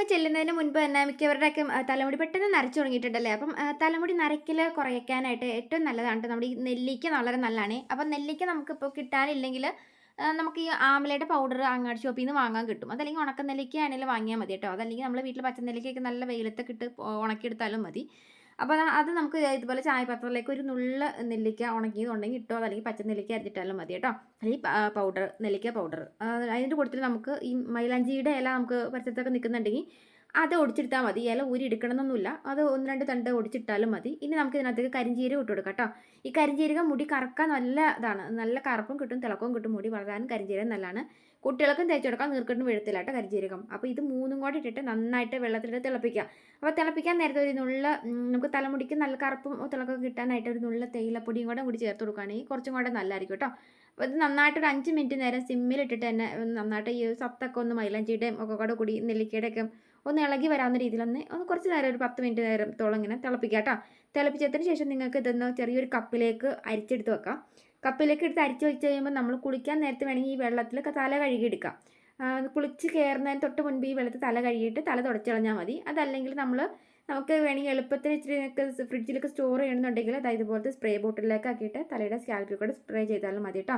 ഒക്കെ ചെല്ലുന്നതിന് മുൻപ് തന്നെ മിക്കവരുടെയൊക്കെ തലമുടി പെട്ടെന്ന് നരച്ചു തുടങ്ങിയിട്ടുണ്ടല്ലേ? അപ്പം തലമുടി നരയ്ക്കൽ കുറയ്ക്കാനായിട്ട് ഏറ്റവും നല്ലതാണ് നമ്മുടെ ഈ നെല്ലിക്ക വളരെ നല്ലതാണ്. അപ്പം നെല്ലിക്ക നമുക്കിപ്പോൾ കിട്ടാനില്ലെങ്കിൽ നമുക്ക് ഈ ആമലയുടെ പൗഡർ അങ്ങാടി ഷോപ്പിൽ നിന്ന് വാങ്ങാൻ കിട്ടും. അതല്ലെങ്കിൽ ഉണക്ക നെല്ലിക്ക വാങ്ങിയാൽ മതി കേട്ടോ. അതല്ലെങ്കിൽ നമ്മൾ വീട്ടിൽ പച്ച നെല്ലിക്കയൊക്കെ നല്ല വെയിലത്തൊക്കെ ഇട്ട് ഉണക്കിയെടുത്താലും മതി. അപ്പോൾ അത് നമുക്ക് ഇതുപോലെ ചായപാത്രത്തിലേക്ക് ഒരു നുള്ള നെല്ലിക്ക ഉണക്കിയതുണ്ടെങ്കിൽ ഇട്ടോ അല്ലെങ്കിൽ പച്ച നെല്ലിക്ക അരിഞ്ഞിട്ടാലും മതി കേട്ടോ. അല്ലെങ്കിൽ പൗഡർ നെല്ലിക്ക പൗഡർ. അതിന്റെ കൂട്ടത്തിൽ നമുക്ക് ഈ മൈലാഞ്ചിയുടെ ഇല നമുക്ക് പരിസരത്തൊക്കെ നിൽക്കുന്നുണ്ടെങ്കിൽ അത് ഒടിച്ചെടുത്താൽ മതി. ഇല ഊരി എടുക്കണമെന്നൊന്നുമില്ല അത് ഒന്ന് രണ്ട് തണ്ട് ഒടിച്ചിട്ടാലും മതി. ഇനി നമുക്ക് ഇതിനകത്തേക്ക് കരിഞ്ചീരകം ഇട്ട് കൊടുക്കാം കേട്ടോ. ഈ കരിഞ്ചീരകം മുടി കറക്കാൻ നല്ല ഇതാണ്. നല്ല കറുപ്പും കിട്ടും തിളക്കവും കിട്ടും. മുടി വളരാനും കരിഞ്ചീരകം നല്ലതാണ്. കുട്ടികൾക്കും തേച്ച് കൊടുക്കാം നീർക്കെട്ടും വെഴുത്തില്ല കേട്ടോ കരിഞ്ചീരകം. അപ്പോൾ ഇത് മൂന്നും കൂടി ഇട്ടിട്ട് നന്നായിട്ട് വെള്ളത്തിലിട്ട് തിളപ്പിക്കുക. അപ്പോൾ തിളപ്പിക്കാൻ നേരത്തെ ഒരു നുള്ള നമുക്ക് തലമുടിക്ക് നല്ല കറുപ്പും തിളക്കവും കിട്ടാനായിട്ട് ഒരു നുള്ള തേയിലപ്പൊടിയും കൂടെ കൂടി ചേർത്ത് കൊടുക്കുകയാണെങ്കിൽ കുറച്ചും കൂടെ നല്ലതായിരിക്കും കേട്ടോ. അപ്പോൾ ഇത് നന്നായിട്ട് ഒരു അഞ്ച് മിനിറ്റ് നേരം സിമ്മിലിട്ടിട്ട് തന്നെ നന്നായിട്ട് ഈ സത്തൊക്കെ ഒന്ന് മൈലാഞ്ചിയുടെയും ഒക്കെ കൂടെ കൂടി നെല്ലിക്കയുടെ ഒക്കെ ഒന്ന് ഇളകി വരാവുന്ന രീതിയിലൊന്ന് ഒന്ന് കുറച്ച് നേരം ഒരു പത്ത് മിനിറ്റ് നേരത്തോളം ഇങ്ങനെ തിളപ്പിക്കുക കേട്ടോ. തിളപ്പിച്ചതിന് ശേഷം നിങ്ങൾക്ക് ഇതൊന്ന് ചെറിയൊരു കപ്പിലേക്ക് അരിച്ചെടുത്ത് വെക്കാം. കപ്പിലേക്ക് എടുത്ത് അരിച്ച് വെച്ച് കഴിയുമ്പോൾ നമ്മൾ കുളിക്കാൻ നേരത്തെ വേണമെങ്കിൽ ഈ വെള്ളത്തിൽ തല കഴുകിയെടുക്കാം കുളിച്ച് കയറുന്നതിന് തൊട്ട് മുൻപ് ഈ വെള്ളത്തിൽ തല കഴുകിയിട്ട് തല തുടച്ചളഞ്ഞാൽ മതി. അതല്ലെങ്കിൽ നമ്മൾ നമുക്ക് വേണമെങ്കിൽ എളുപ്പത്തിൽ ഇച്ചിരി ഫ്രിഡ്ജിലൊക്കെ സ്റ്റോർ ചെയ്യണമെന്നുണ്ടെങ്കിൽ അതായത് ഇതുപോലത്തെ സ്പ്രേ ബോട്ടിലേക്ക് ആക്കിയിട്ട് തലയുടെ സ്കാൽപ്പിൽ കൂടെ സ്പ്രേ ചെയ്താലും മതി കേട്ടോ.